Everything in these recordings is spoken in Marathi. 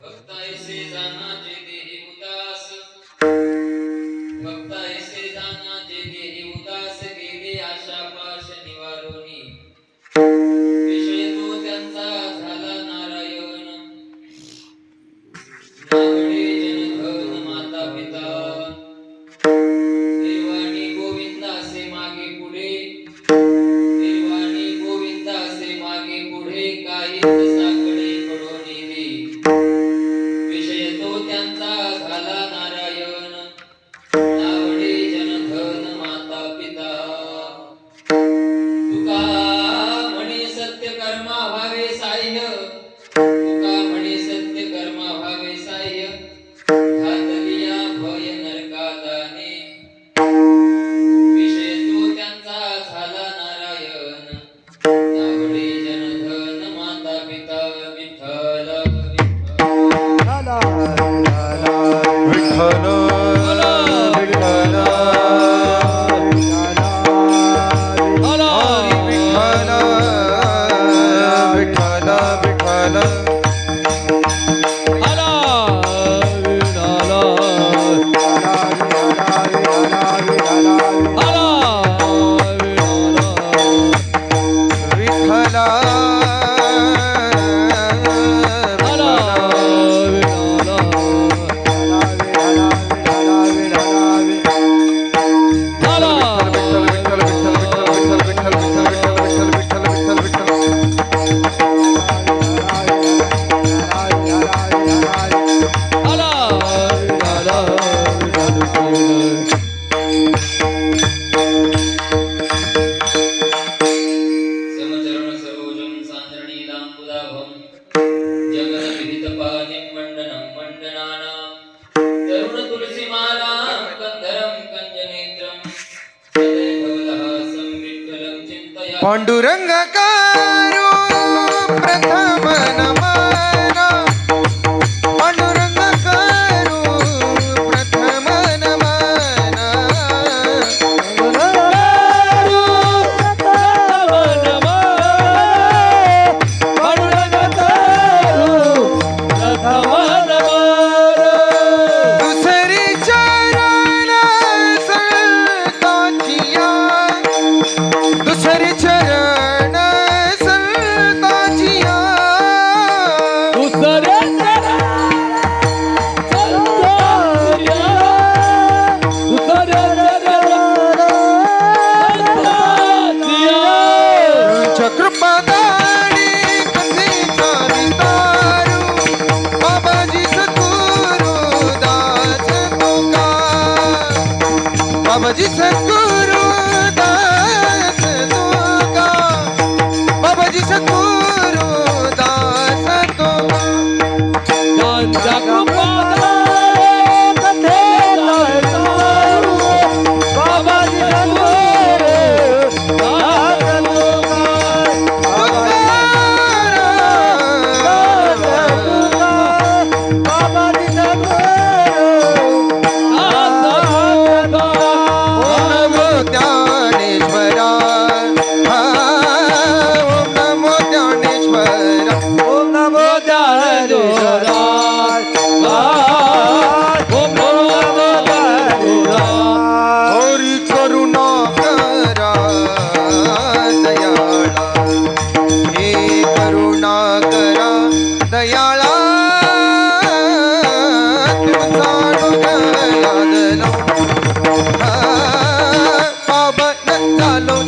ಭಕ್ತೈಸಿ ಸನಜಿದಿಹಿ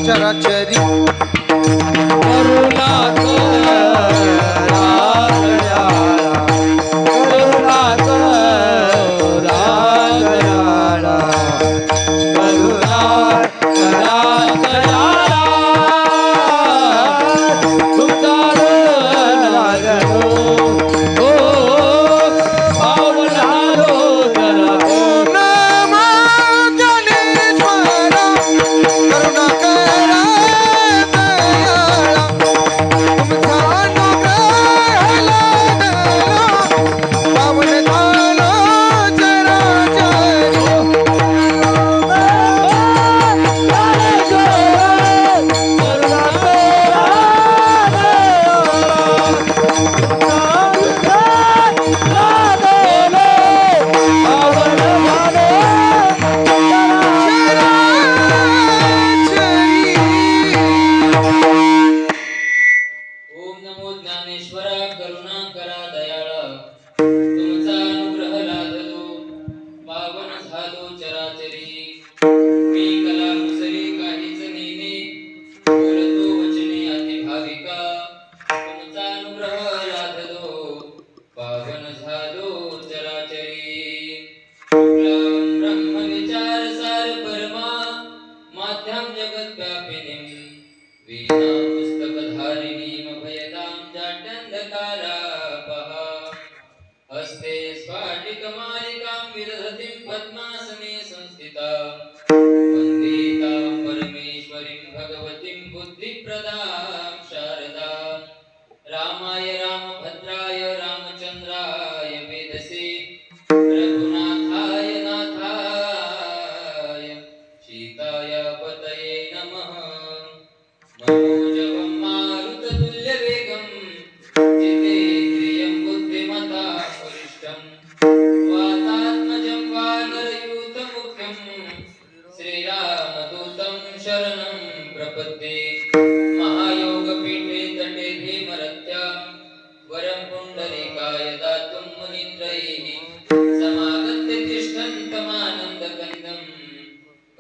चराचरी हस्ते स्वाटिकमालिकां विदधतिं पद्मासने संस्थिता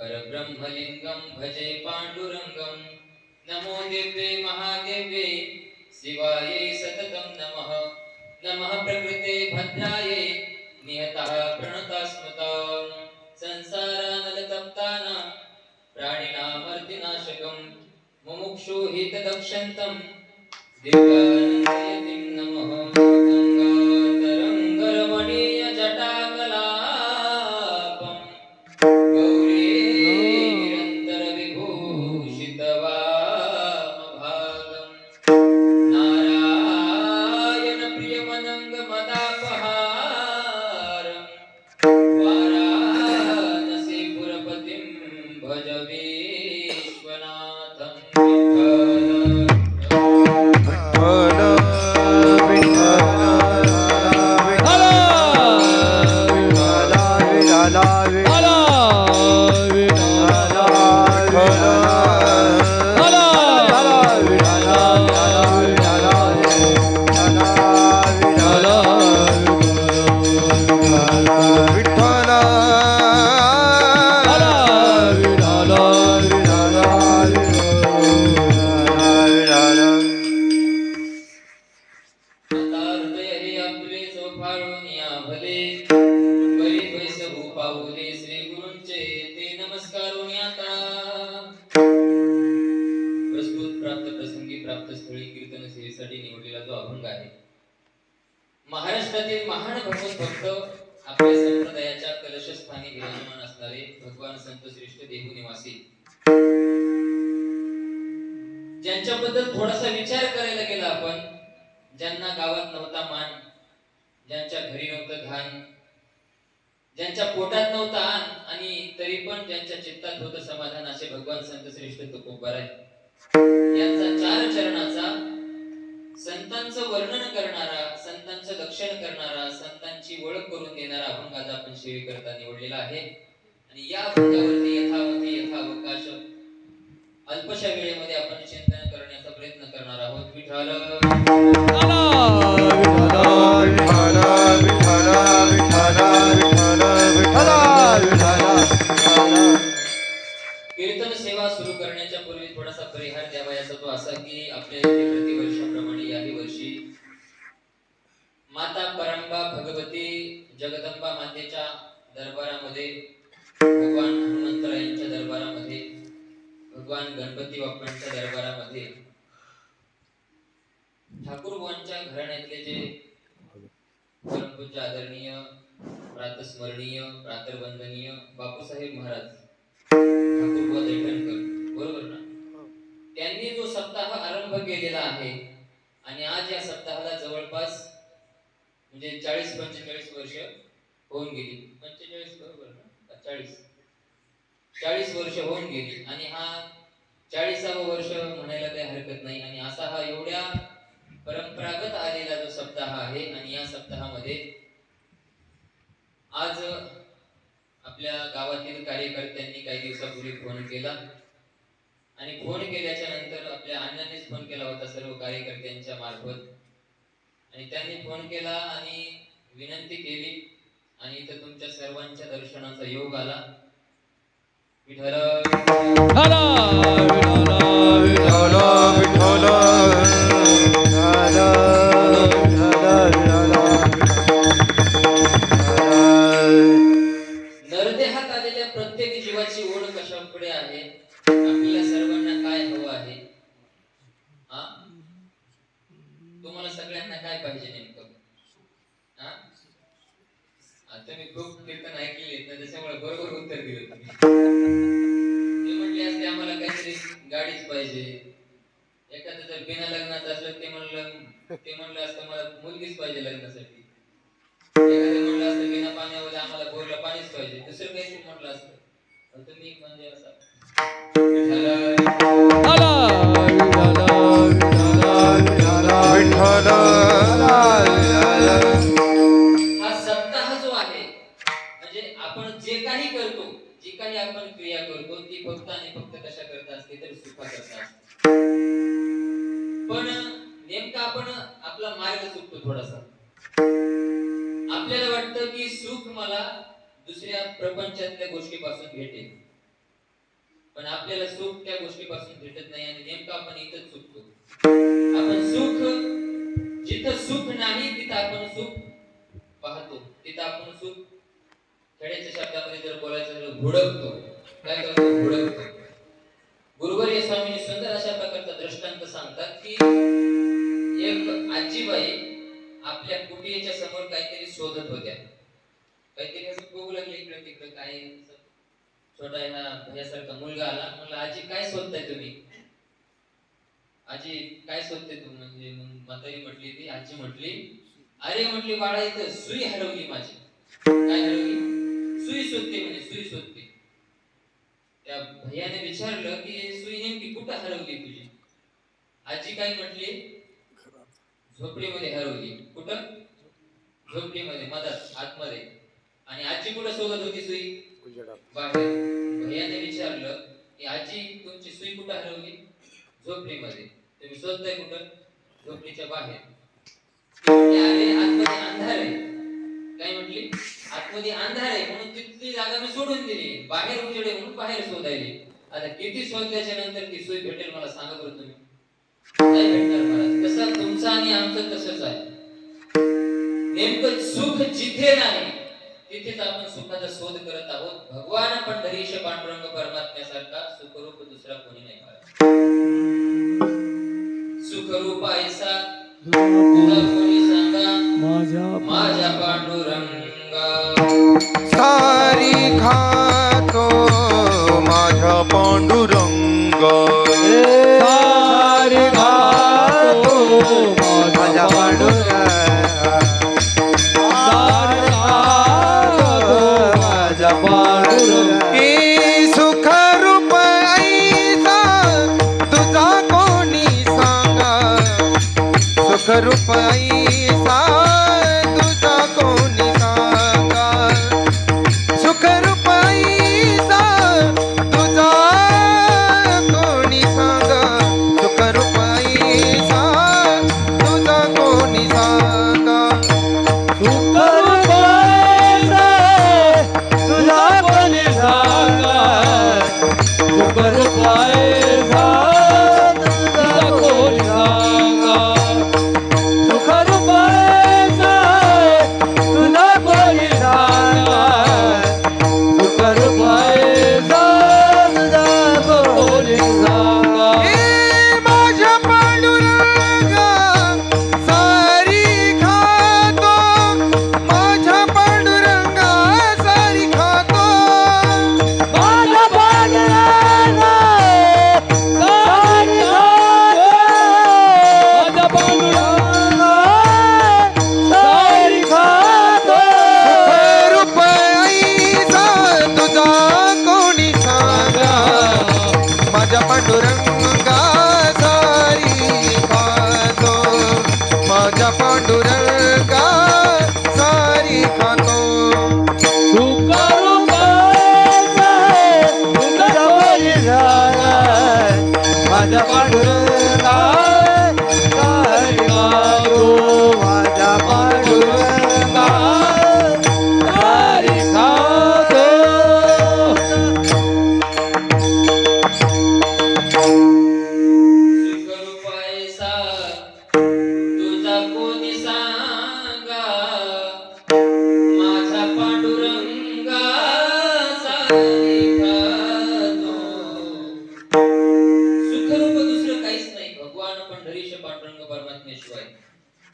परब्रह्मलिङ्गं भजे पाण्डुरङ्गं नमो दिव्ये महादेव्ये शिवायै सततं नमः। नमः प्रकृते भद्रायै नियतः प्रणतास्मतां संसारानलतप्तानां प्राणिनामर्तिनाशकं मुमुक्षु हितदक्षन्तं दिव्यानन्दयतिं नमः। महाराष्ट्रातील महान भगवत भक्त आपल्या संप्रदायाच्या कलशस्थानी विराजमान असणारे भगवान संत श्रेष्ठ देहू निवासी. ज्यांच्याबद्दल थोडासा विचार करायला गेला आपण ज्यांना गावात नव्हता मान ज्यांच्या घरी नव्हतं घाण ज्यांच्या पोटात नव्हता अन्न आणि तरी पण ज्यांच्या चित्तात होतं समाधान असे भगवान संत श्रेष्ठ तुकोबार आहे यांचा चार चरणाचा संतांचं वर्णन करणारा संतांचं लक्षण करणारा संतांची ओळख करून देणारा अभंग आज आपण सेवे करता निवडलेला आहे. आणि या अभंगावरती यथावती यथावकाश अल्पशा वेळेमध्ये आपण चिंतन करण्याचा प्रयत्न करणार आहोत. विठाल ठाकूर बुवांच्या घराण्यातले जे परमपूज्य आदरणीय प्रातस्मरणीय प्रातर्वंदनीय बापूसाहेब महाराज ठाकूर बुवा दैठणकर बरोबर ना? त्यांनी जो सप्ताह आरंभ केलेला आहे आणि आज या सप्ताहाला जवळपास म्हणजे चाळीस पंचेचाळीस वर्ष होऊन गेली. पंचेचाळीस बरोबर ना? चाळीस? चाळीस वर्ष होऊन गेली. आणि हा चाळीसावं वर्ष म्हणायला काही हरकत नाही. आणि असा हा एवढ्या सप्ताह आहे आणि या सप्ताहामध्ये आज आपल्या गावातील कार्यकर्त्यांनी काही दिवसापूर्वी फोन केला. आणि फोन केल्याच्यानंतर आपल्या अण्णांनीच फोन केला होता सर्व कार्यकर्त्यांच्या मार्फत. आणि त्यांनी फोन केला आणि विनंती केली आणि इथं तुमच्या सर्वांच्या दर्शनाचा योग आला. विठ्ठल! सगळ्यांना काय पाहिजे नेमकं? हा? आता मी खूप कीर्तन ऐकले ना त्याच्यामुळे बरोबर उत्तर दिलं तुम्ही. ते म्हटले असते आम्हाला काहीतरी गाडीच पाहिजे. एखादं जर बिना लग्नाचं असलं ते म्हणलं ते म्हणलं असतं मला मुलगीच पाहिजे लग्नासाठी. एखादं म्हणलं असतं बिना पाण्यामध्ये आम्हाला बोरला पाणीच पाहिजे. दुसरं काहीतरी म्हटलं असतं. पण तुम्ही म्हणजे असं हा सप्ताह जो आहे म्हणजे आपण जे काही करतो जी काही आपण क्रिया करतो ती फक्त आणि फक्त कशा करता असते तर सुखा करता असते. पण नेमका आपण आपला मार्ग चुकतो थोडासा. आपल्याला वाटतं की सुख मला दुसऱ्या प्रपंचातल्या गोष्टीपासून भेटेल. पण आपल्याला सुख त्या गोष्टीपासून भेटत नाही आणि नेमकं आपण इथंच चुकतो आपण सुख जिथं सुख नाही तिथं आपण सुख पाहतो. तिथं आपण सुख खेड्याच्या शब्दामध्ये जर बोलायचं झालं भुडकतो. काय करतो? भुडकतो. गुरुवर्य स्वामींनी सुंदर अशा प्रकारचा दृष्टांत सांगतात की एक आजीबाई आपल्या कुटियेच्या समोर काहीतरी शोधत होत्या. काहीतरी असं बघू लागले इकडे तिकडे काय छोटा ह्या भैयासारखा मुलगा आला. म्हणलं आजी काय शोधताय तुम्ही? आजी काय शोधते तू? म्हणजे मग म्हातारी म्हटली ती आजी म्हटली अरे म्हटली बाळा इथं सुई हरवली माझी. काय हरवली सुई शोधते म्हणजे सुई शोधते त्या भैयाने विचारलं की सुई नेमकी कुठं हरवली तुझी? आजी काय म्हटली? झोपडीमध्ये हरवली कुठं? झोपडीमध्ये मधात आतमध्ये. आणि आजी कुठं सोबत होती सुई? बाहेर. भैयाने विचारलं की आजी तुमची सुई कुठं हरवली झोपडीमध्ये. तुम्ही शोधताय कुठं झोपडीच्या बाहेर. आतमध्ये अंधार आहे. काय म्हटली? आतमध्ये अंधार आहे म्हणून तिथली जागा मी सोडून दिली. बाहेर उजेड आहे म्हणून बाहेर शोधायली. आता किती शोधल्याच्या नंतर ती सोय भेटेल मला सांगा बरं तुम्ही. नाही भेटणार महाराज तसं तुमचं आणि आमचं तसंच आहे. नेमकं सुख जिथे नाही तिथेच आपण सुखाचा शोध करत आहोत. भगवान पण धरीश पांडुरंग परमात्म्यासारखा सुखरूप दुसरा कोणी नाही महाराज सुखरूप ऐसा तुला कोणी सांगा माझ्या माझ्या पांडुरंगा। सारी खातो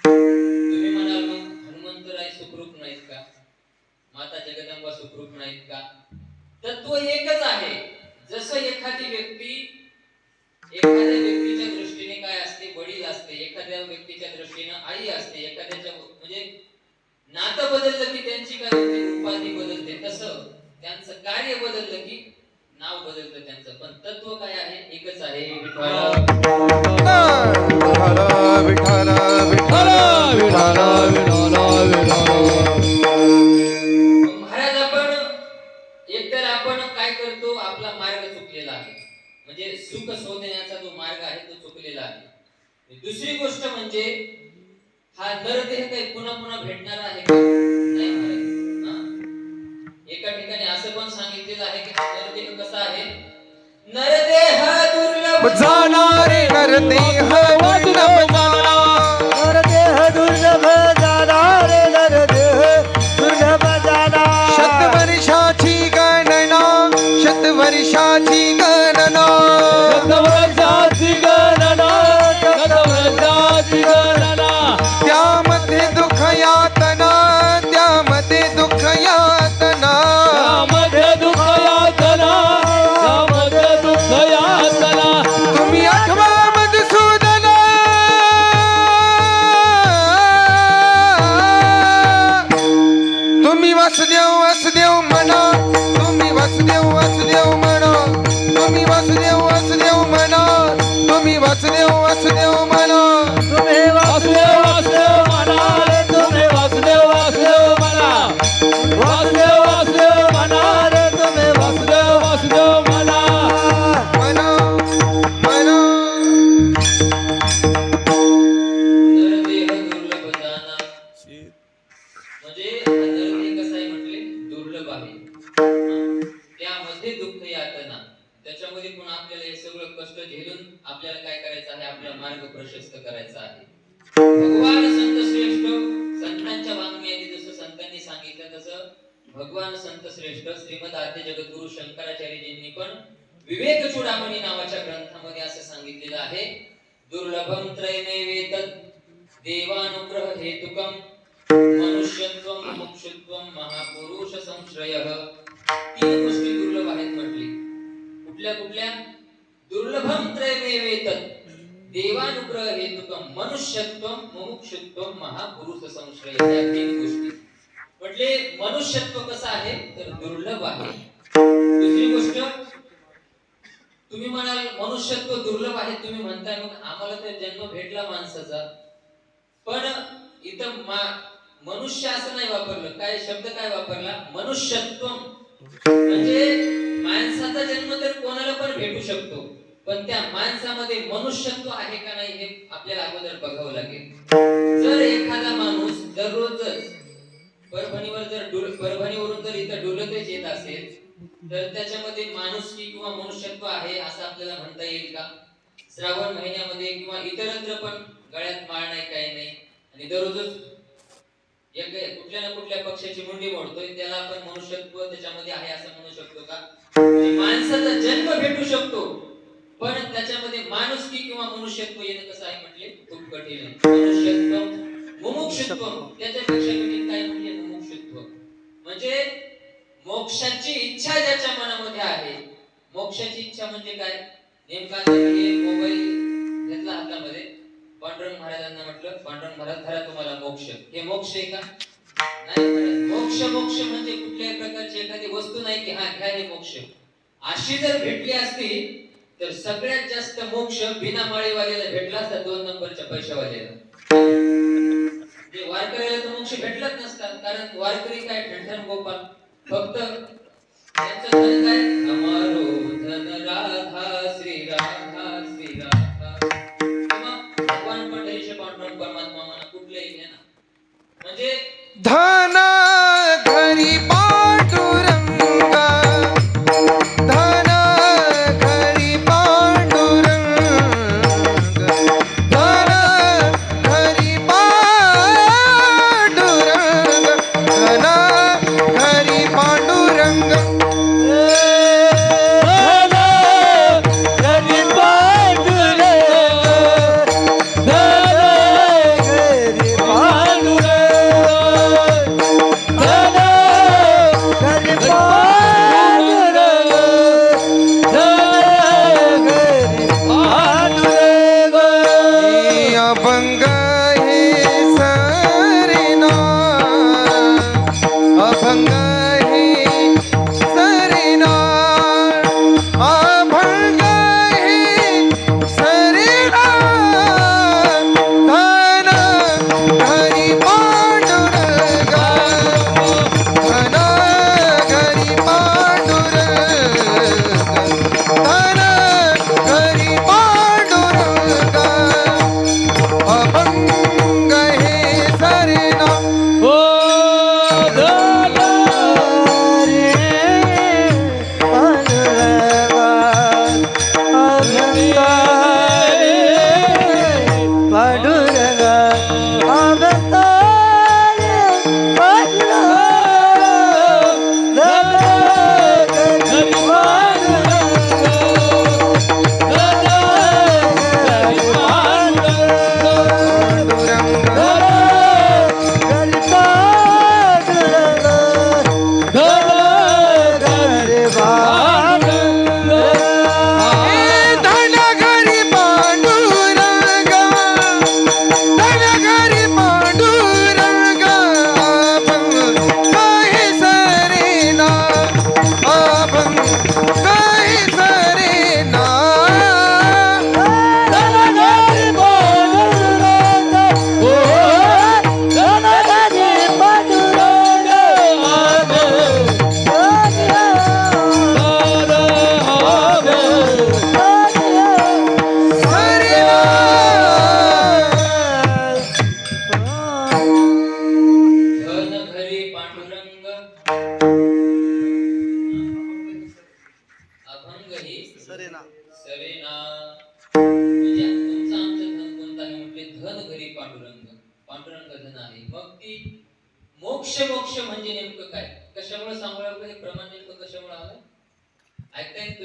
तुम्ही म्हणाल मग हनुमंतराय सुखरूप नाहीत का? माता जगदंबा सुखरूप नाहीत का? तर तो एकच आहे. जसं एखादी व्यक्ती एखाद्या व्यक्तीच्या दृष्टीने काय असते वडील असते एखाद्या व्यक्तीच्या दृष्टीने आई असते एखाद्याच्या म्हणजे नातं बदललं की त्यांची काय उपाधी बदलते तसं त्यांचं कार्य बदललं की नाव बदलतं त्यांचं. पण तत्व काय आहे? एकच आहे विठाला महाराज आपण एकतर आपण काय करतो? आपला मार्ग चुकलेला आहे. म्हणजे सुख शोधण्याचा जो मार्ग आहे तो चुकलेला आहे. दुसरी गोष्ट म्हणजे हा नरदेह काही पुन्हा पुन्हा भेटणार आहे वासुदेव म्हणा सांगितलेलं आहे. दुर्लभम त्रयमेवेतत् देवानुग्रह हेतुकम मनुष्यत्वम मुमुक्षुत्वम महापुरुष संश्रय तीन गोष्टी दुर्लभ आहेत म्हटली. कुठल्या कुठल्या? दुर्लभम त्रयमेवेतत् देवानुग्रह हेतुकम मनुष्यत्वम मुमुक्षुत्वम महापुरुष संश्रय या तीन गोष्टी. म्हटले मनुष्यत्व कसं आहे? तर दुर्लभ आहे. दुसरी गोष्ट तुम्ही म्हणाल मनुष्यत्व दुर्लभ आहे तुम्ही म्हणताय मग आम्हाला तर जन्म भेटला माणसाचा. पण इथं मा- मनुष्य असं नाही वापरलं. काय शब्द काय वापरला? मनुष्यत्व म्हणजे माणसाचा जन्म तर कोणाला पण भेटू शकतो पण त्या माणसामध्ये मनुष्यत्व आहे का नाही हे आपल्याला अगोदर बघावं लागेल. जर तर त्याच्यामध्ये माणुसकी किंवा मनुष्यत्व आहे असं आपल्याला म्हणता येईल का? श्रावण महिन्यामध्ये किंवा इतरत्र पण गळ्यात माळ नाही काही नाही. आणि दररोजच एक कुठल्या ना कुठल्या पक्षाची मुंडी मोडतोय त्याला आपण मनुष्यत्व त्याच्यामध्ये आहे असं म्हणू शकतो का? म्हणजे माणसाचा जन्म भेटू शकतो पण त्याच्यामध्ये माणुसकी किंवा मनुष्यत्व येणं कसं आहे म्हटले? खूप कठीण आहे. मनुष्यत्व मुमुक्षत्व त्याच्यापेक्षा कठीण काय म्हणजे मुमुक्षत्व? म्हणजे मोक्षाची इच्छा ज्याच्या मनामध्ये आहे. मोक्षाची इच्छा म्हणजे काय? नेमका मोबाईल घेतला हातामध्ये. पांडुरंग महाराजांना म्हटलं पांडुरंग महाराज धरा तुम्हाला मोक्ष. हे मोक्ष आहे का? नाही मोक्ष मोक्ष म्हणजे कुठल्याही प्रकारची एखादी वस्तू नाही की हा घ्या हे मोक्ष. अशी जर भेटली असती तर सगळ्यात जास्त मोक्ष बिना माळीवाल्याला भेटला असता दोन नंबरच्या पैशावाल्याला. म्हणजे वारकऱ्याला तर मोक्ष भेटलाच नसता कारण वारकरी काय? ठणठण गोपाल फक्त राधा श्री राधा श्री राधा. किंवा भगवान परमात्मा म्हणा कुठलेही म्हणजे धन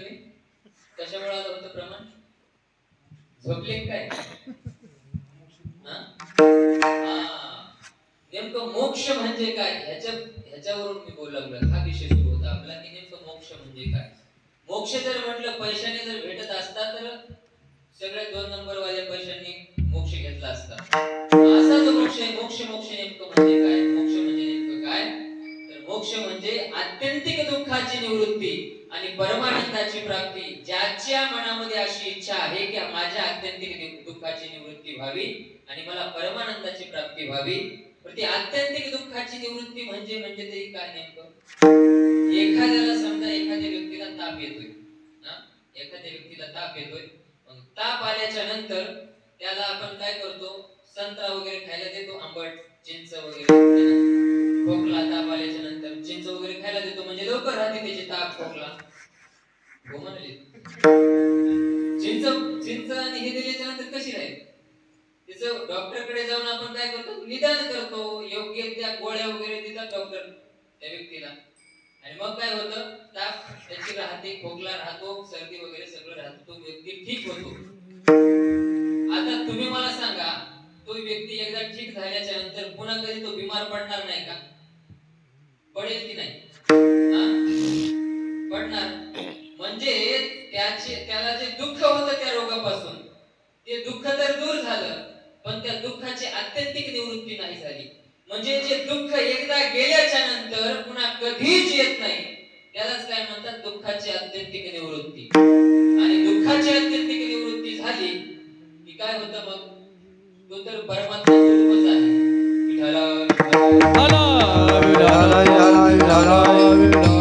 तुम्ही? कशामुळे आलं होतं प्रमाण? झोपले काय? हा? नेमकं मोक्ष म्हणजे काय? ह्याच्या ह्याच्यावरून मी बोलू लागलो. हा विषय सुरू होता आपला की नेमकं मोक्ष म्हणजे काय? मोक्ष जर म्हटलं पैशाने जर भेटत असता तर सगळ्या दोन नंबर वाल्या पैशांनी मोक्ष घेतला असता. असा जो मोक्ष आहे. मोक्ष मोक्ष नेमकं म्हणजे काय? मोक्ष म्हणजे आत्यंतिक दुःखाची निवृत्ती आणि परमानंदाची प्राप्ती ज्याच्या मनामध्ये अशी इच्छा आहे की माझ्या आत्यंतिक दुःखाची निवृत्ती व्हावी आणि मला परमानंदाची प्राप्ती व्हावी पण ती आत्यंतिक दुःखाची निवृत्ती म्हणजे म्हणजे ते काय नेमकं एखाद्याला समजा एखाद्या व्यक्तीला ताप येतोय हा? एखाद्या व्यक्तीला ताप येतोय मग ताप आल्याच्यानंतर त्याला आपण काय करतो? संत्रा वगैरे खायला देतो आंबट चिंच वगैरे. खोकला ताप आल्याच्यानंतर चिंच वगैरे खायला देतो. म्हणजे लवकर राहते त्याची ताप खोकला. हो म्हणाले. चिंच चिंच आणि हे दिल्याच्या नंतर कशी राहील? तिचं डॉक्टरकडे जाऊन आपण काय करतो? निदान करतो. योग्य त्या गोळ्या वगैरे देतात डॉक्टर त्या व्यक्तीला. आणि मग काय होतं? ताप त्याची राहते खोकला राहतो सर्दी वगैरे सगळं राहतो. तो व्यक्ती ठीक होतो. आता तुम्ही मला सांगा तो व्यक्ती एकदा ठीक झाल्याच्यानंतर पुन्हा कधी तो बिमार पडणार नाही का? पडेल की नाही? पडणार. म्हणजे त्याचे त्याला जे दुःख होतं त्या रोगापासून ते दुःख तर दूर झालं पण त्या दुःखाची आत्यंतिक निवृत्ती नाही झाली. म्हणजे जे दुःख एकदा गेल्याच्यानंतर पुन्हा कधीच येत नाही त्यालाच काय म्हणतात? दुःखाची आत्यंतिक निवृत्ती. आणि दुःखाची आत्यंतिक निवृत्ती झाली की काय होतं मग? तो तर परमात्मा स्वरूपच आहे. विठाला विठाला विठाला, विठाला,